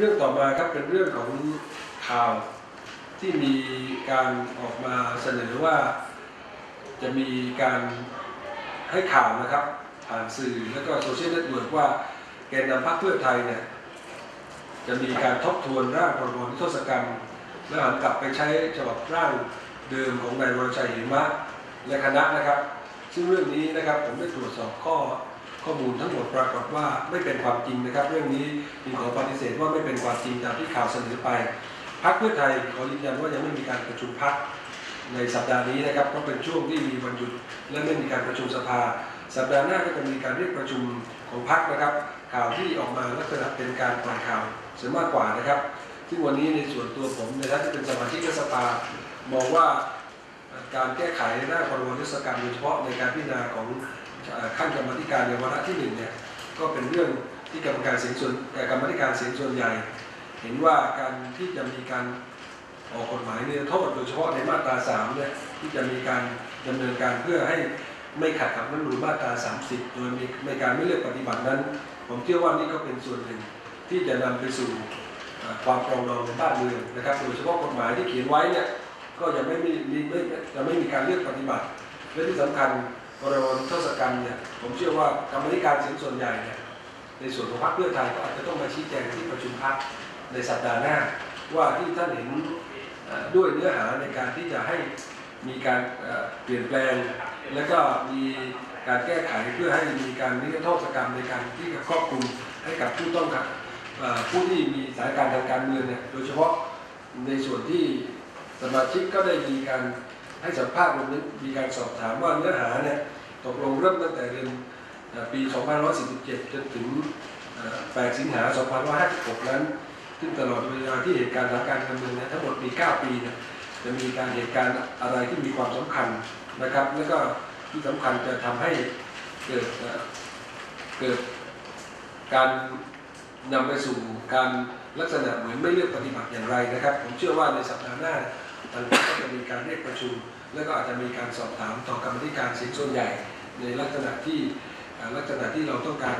รื่องต่อมาครับเป็นเรื่องของข่าวที่มีการออกมาเสนอว่าจะมีการให้ข่าวนะครับผ่านสื่อแล้วก็โซเชียลเน็ตเวิร์กว่าแกนนำพรรคเพื่อไทยเนี่ยจะมีการทบทวนร่างพรบนิรโทษกรรม แล้วหันกลับไปใช้ฉบับร่างเดิมของนายวรชัยเหมะและคณะนะครับ ซึ่งเรื่องนี้นะครับผมได้ตรวจสอบข้อ ข้อมูลทั้งหมดปรากฏว่าไม่เป็นความจริงนะครับ เรื่องนี้มีขอปฏิเสธว่าไม่เป็นความจริงตามที่ข่าวเสนอไปพรรคเพื่อไทยขอยืนยันว่ายังไม่มีการประชุมพรรคในสัปดาห์นี้นะครับเพราะเป็นช่วงที่มีวันหยุด และไม่มีการประชุมสภา สัปดาห์หน้าก็จะมีการเรียกประชุมของพรรคนะครับ ข่าวที่ออกมาลักษณะเป็นการปล่อยข่าวเสียมากกว่านะครับ ซึ่งวันนี้ในส่วนตัวผมในฐานะที่เป็นสมาชิกรัฐสภามองว่าการแก้ไขหน้าพรบนิรโทษกรรมโดยเฉพาะในการพิจารณาของ ขั้นกรรมธิการในวาระที่หนึ่งเนี่ยก็เป็นเรื่องที่กรรมการเสียงส่วนเอ่กรรมธิการเสียงส่วนใหญ่ เห็นว่าการที่จะมีการออกกฎหมายนิรโทษโดยเฉพาะในมาตราสามเนี่ยที่จะมีการดำเนินการเพื่อให้ไม่ขัดกับรัฐธรรมนูญมาตรา 30 โดยมีในการไม่เลือกปฏิบัตินั้น ผมเชื่อว่านี่ก็เป็นส่วนหนึ่งที่จะนำไปสู่ความปรองดองในบ้านเมืองนะครับ โดยเฉพาะกฎหมายที่เขียนไว้เนี่ยก็ยังไม่มีมีไม่จะไม่มีการเลือกปฏิบัติและที่สำคัญ พรบนิรโทษกรรมเนี่ยผมเชื่อว่ากรรมธิการเสียงส่วนใหญ่เนี่ยในส่วนของพรรคเพื่อไทยก็อาจจะต้องมาชี้แจงที่ประชุมพรรคในสัปดาห์หน้า ว่าที่ท่านเห็นด้วยเนื้อหาในการที่จะให้มีการเปลี่ยนแปลง และก็มีการแก้ไขเพื่อให้มีการนิรโทษกรรมในการที่จะครอบคลุมให้กับผู้ต้องขังผู้ที่มีสานการทางการเมืองเนี่ยโดยเฉพาะในส่วนที่สมาชิกก็ได้มีการ ให้สัมภาษณ์รวมถึงมีการสอบถามว่าเนื้อหาเนี่ยตกลงเริ่มตั้งแต่เดือนปี 2547 จนถึง 8 สิงหา 2556 นั้น ซึ่งตลอดเวลาที่เหตุการณ์ทางการเมืองเนี่ยทั้งหมดมี 9 ปีเนี่ยจะมีการเหตุการณ์อะไรที่มีความสำคัญนะครับ แล้วก็ที่สำคัญจะทำให้เกิดเอ่อเกิดการนำไปสู่การลักษณะเหมือนไม่เลือกปฏิบัติอย่างไรนะครับ ผมเชื่อว่าในสัปดาห์หน้า ทางพรรคก็จะมีการเรียกประชุม และก็อาจจะมีการสอบถามต่อกรรมธิการเสียงส่วนใหญ่ ในลักษณะที่ลักษณะที่เราต้องการ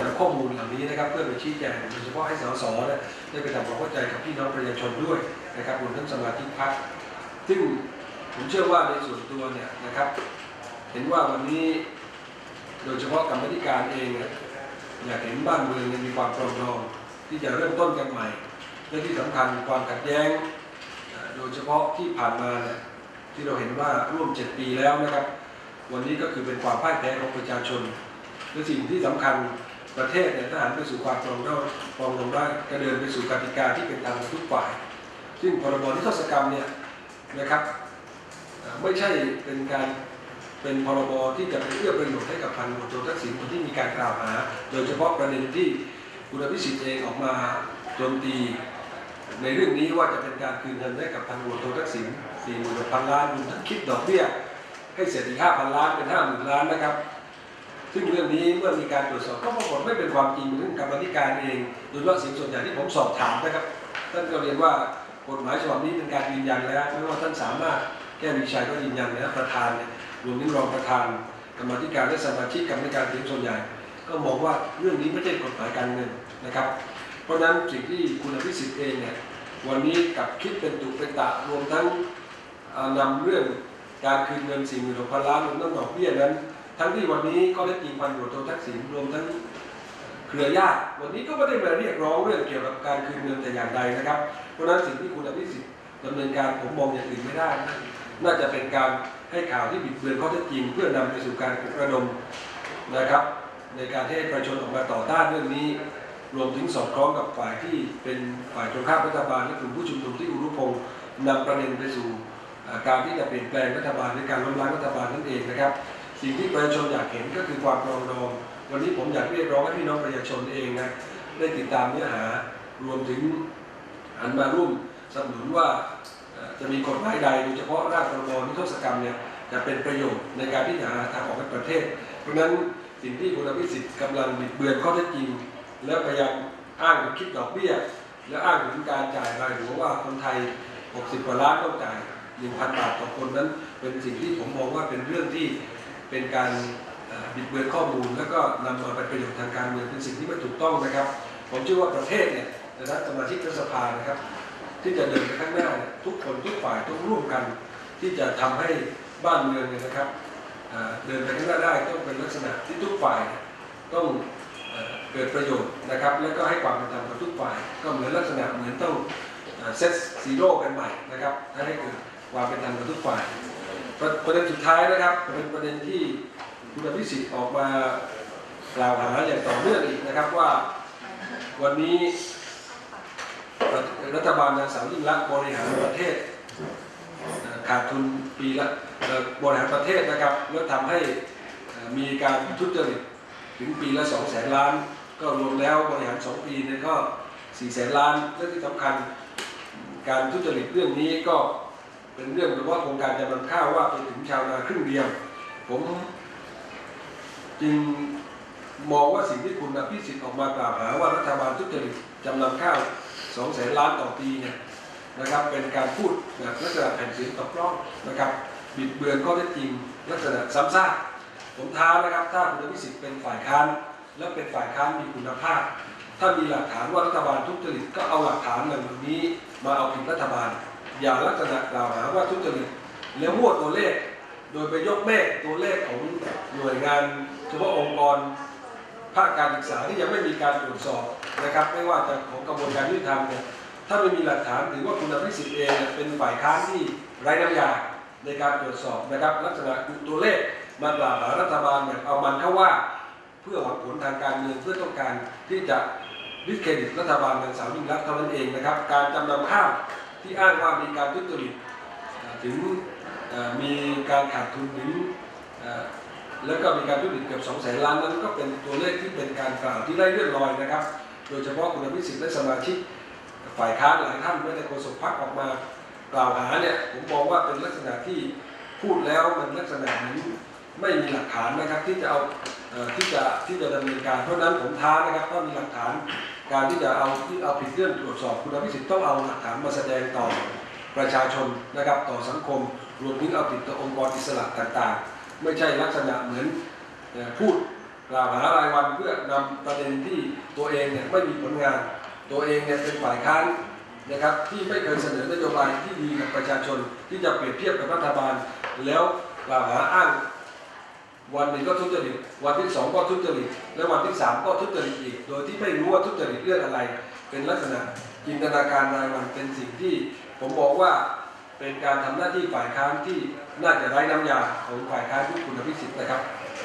นำข้อมูลเหล่านี้นะครับเพื่อไปชี้แจงโดยเฉพาะให้สสได้ไปทำความเข้าใจกับพี่น้องประชาชนด้วยนะครับรวมทั้งสมาชิกพรรคซึ่งผมเชื่อว่าในส่วนตัวเนี่ยนะครับ เห็นว่าวันนี้โดยเฉพาะกรรมธิการเองเนี่ยอยากเห็นบ้านเมืองเนี่ยมีความปรองดองที่จะเริ่มต้นกันใหม่และที่สำคัญความขัดแย้ง โดยเฉพาะที่ผ่านมาเนี่ยที่เราเห็นว่าร่วม 7 ปีแล้วนะครับ วันนี้ก็คือเป็นความพ่ายแพ้ของประชาชนและสิ่งที่สำคัญประเทศเนี่ยถ้าหันไปสู่ความปรองดองปรองดองได้ก็เดินไปสู่กติกาที่เป็นธรรมทุกฝ่าย ซึ่งพรบนิรโทษกรรมเนี่ยนะครับไม่ใช่เป็นการเป็นพรบที่จะไปเอื้อประโยชน์ให้กับพันตำรวจโททักษิณคนที่มีการกล่าวหา โดยเฉพาะประเด็นที่คุณอภิสิทธิ์เองออกมาโจมตี ในเรื่องนี้ว่าจะเป็นการคืนเงินให้กับพันตำรวจโททักษิณ4 6 0 0 0ล้านรวมทั้งคิดดอกเบี้ยให้เสร็จอีก5,000ล้านเป็น50,000ล้านนะครับซึ่งเรื่องนี้เมื่อมีการตรวจสอบก็ปรากฏไม่เป็นความจริงเรื่องกรรมธิการเองโดยเฉพาะสียงส่วนใหญ่ที่ผมสอบถามนะครับท่านก็เรียนว่ากฎหมายฉบับนี้เป็นการยืนยันแล้วไม่ว่าท่านสามารถแก้วิชัยก็ยืนยันนะประธานเนี่ยรวมถึงรองประธาน กรรมธิการและสมาชิกกรรมธิการสียงส่วนใหญ่ ก็มองว่าเรื่องนี้ไม่ใช่กฎหมายการเงินนะครับ เพราะนั้นสิ่งที่คุณอภิสิทธิ์เองเนี่ยวันนี้กับคิดเป็นตุเป็นตะรวมทั้งเอ่อนำเรื่องการคืนเงิน4 6 0 0 0ล้านรวมทั้งดอกเบี้ยนั้น ทั้งที่วันนี้ก็ได้จริงพันตำรวจโททักษิณรวมทั้งเครือญาติวันนี้ก็ไม่ได้มาเรียกร้องเรื่องเกี่ยวกับการคืนเงินแต่อย่างใดนะครับ เพราะนั้นสิ่งที่คุณอภิสิทธิ์ดำเนินการผมมองอย่างอื่นไม่ได้ น่าจะเป็นการให้ข่าวที่บิดเบือนข้อเท็จจริง เพื่อนำไปสู่การปลุกระดมนะครับ ในการที่ให้ประชาชนออกมาต่อต้านเรื่องนี้ รวมถึงสอดคล้องกับฝ่ายที่เป็นฝ่ายตรงข้ามรัฐบาลและกลุ่มผู้ชุมนุมที่อุรุพงศ์นำประเด็นไปสู่การที่จะเปลี่ยนแปลงรัฐบาลหรือการล้มล้างรัฐบาลนั่นเองนะครับ สิ่งที่ประชาชนอยากเห็นก็คือความปรองดองวันนี้ผมอยากเรียกร้องให้พี่น้องประชาชนเองนะได้ติดตามเนื้อหารวมถึงหันมาร่วมสนับสนุนว่าจะมีกฎหมายใดโดยเฉพาะร่างพรบนิรโทษกรรมเนี่ยจะเป็นประโยชน์ในการที่จะหาทางออกให้ประเทศ เพราะฉะนั้นสิ่งที่คุณอภิสิทธิ์กำลังบิดเบือนข้อเท็จจริง และพยายามอ้างถึงคิดดอกเบี้ย และอ้างถึงการจ่ายรายหัวว่าคนไทย 60กว่าล้านต้องจ่าย1,000 บาทต่อคนนั้น เป็นสิ่งที่ผมมองว่าเป็นเรื่องที่เป็นการบิดเบือนข้อมูล แล้วก็นำมาเป็นประโยชน์ทางการเมืองเป็นสิ่งที่ไม่ถูกต้องนะครับ ผมเชื่อว่าประเทศเนี่ยฐานะสมาชิกรัฐสภานะครับ ที่จะเดินไปข้างหน้าเนี่ยทุกคนทุกฝ่ายต้องร่วมกัน ที่จะทำให้บ้านเมืองเนี่ยนะครับเดินไปข้างหน้าได้ต้องเป็นลักษณะที่ทุกฝ่ายต้อง เกิดประโยชน์นะครับ แล้วก็ให้ความเป็นธรรมกับทุกฝ่าย ก็เหมือนลักษณะเหมือนต้องเซตซีโร่กันใหม่นะครับให้เกิดความเป็นธรรมกับทุกฝ่าย ประประเด็นสุดท้ายนะครับเป็นประเด็นที่คุณอภิสิทธิ์ออกมากล่าวหาอย่างต่อเนื่องอีกนะครับว่าวันนี้รัฐบาลนางสาวยิ่งรักษณ์บริหารประเทศขาดทุนปีละบริหารประเทศนะครับแล้วทำให้มีการทุจริต ถึงปีละ2 0 0แสนล้าน ก็รวมแล้วบริหาร 2 ปีเนี่ยก็4แสนล้านและที่สำคัญการทุจริตเรื่องนี้ก็เป็นเรื่องเฉพาะโครงการจำนำข้าวว่าไปถึงชาวนาครึ่งเดียว ผมจึงมองว่าสิ่งที่คุณอภิสิทธิ์ออกมากล่าวหาว่ารัฐบาลทุจริตจำนำข้าว2แสนล้านต่อปีเนี่ยนะครับเป็นการพูดแบบลักษณะแผ่นเสียงตอบร้องนะครับบิดเบือนข้อเท็จจริงลักษณะซ้ำซาก ผมท้านะครับถ้าคุณอภิสิทธิ์เป็นฝ่ายค้าน และเป็นฝ่ายค้านมีคุณภาพ ถ้ามีหลักฐานว่ารัฐบาลทุจริตก็เอาหลักฐานเหล่านี้มาเอาผิดรัฐบาล อย่าลักษณะกล่าวหาว่าทุจริตแล้วมั่วตัวเลข โดยไปยกแม่ตัวเลขของหน่วยงานเฉพาะองค์กรภาคการศึกษาที่ยังไม่มีการตรวจสอบนะครับ ไม่ว่าจะของกระบวนการยุติธรรมเนี่ยถ้าไม่มีหลักฐานถือว่าคุณอภิสิทธิ์เองเนี่ยเป็นฝ่ายค้านที่ไร้น้ำยาในการตรวจสอบนะครับลักษณะตัวเลข มากล่าวหารัฐบาลแบบเอามันเข้าว่าเพื่อหวังผลทางการเมืองเพื่อต้องการที่จะดิสเครดิตรัฐบาลนางสาวยิ่งรักษณ์เท่านั้นเองนะครับ การจำนำข้าวที่อ้างว่ามีการทุจริตถึงมีการขาดทุนถึงแล้วก็มีการทุจริตเกือบ2แสนล้านนั้นก็เป็นตัวเลขที่เป็นการกล่าวที่ไร้เลื่อนลอยนะครับ โดยเฉพาะคุณอภิสิทธิ์และสมาชิกฝ่ายค้านหลายท่านไม่ได้โฆษกพรรคออกมากล่าวหาเนี่ยผมมองว่าเป็นลักษณะที่พูดแล้วมันลักษณะเหมือน ไม่มีหลักฐานนะครับที่จะเอาที่จะที่จะดำเนินการเพราะนั้นผมท้านะครับถ้ามีหลักฐานการที่จะเอาที่เอาผิดเรื่องตรวจสอบคุณอภิสิทธิ์ต้องเอาหลักฐานมาแสดงต่อประชาชนนะครับต่อสังคม รวมถึงเอาผิดต่อองค์กรอิสระต่างๆ ไม่ใช่ลักษณะเหมือนพูดกล่าวหารายวันเพื่อนำประเด็นที่ตัวเองเนี่ยไม่มีผลงาน ตัวเองเนี่ยเป็นฝ่ายค้านนะครับที่ไม่เคยเสนอนโยบายที่ดีกับประชาชนที่จะเปรียบเทียบกับรัฐบาล แล้วกล่าวหาอ้าง วันหนึ่งก็ทุจริตวันที่สองก็ทุจริตและวันที่สามก็ทุจริตอีก โดยที่ไม่รู้ว่าทุจริตเรื่องอะไร เป็นลักษณะจินตนาการรายวันเป็นสิ่งที่ ผมบอกว่าเป็นการทำหน้าที่ฝ่ายค้านที่น่าจะไร้น้ำยาของฝ่ายค้านทุกคุณพิสิทธิ์นะครับ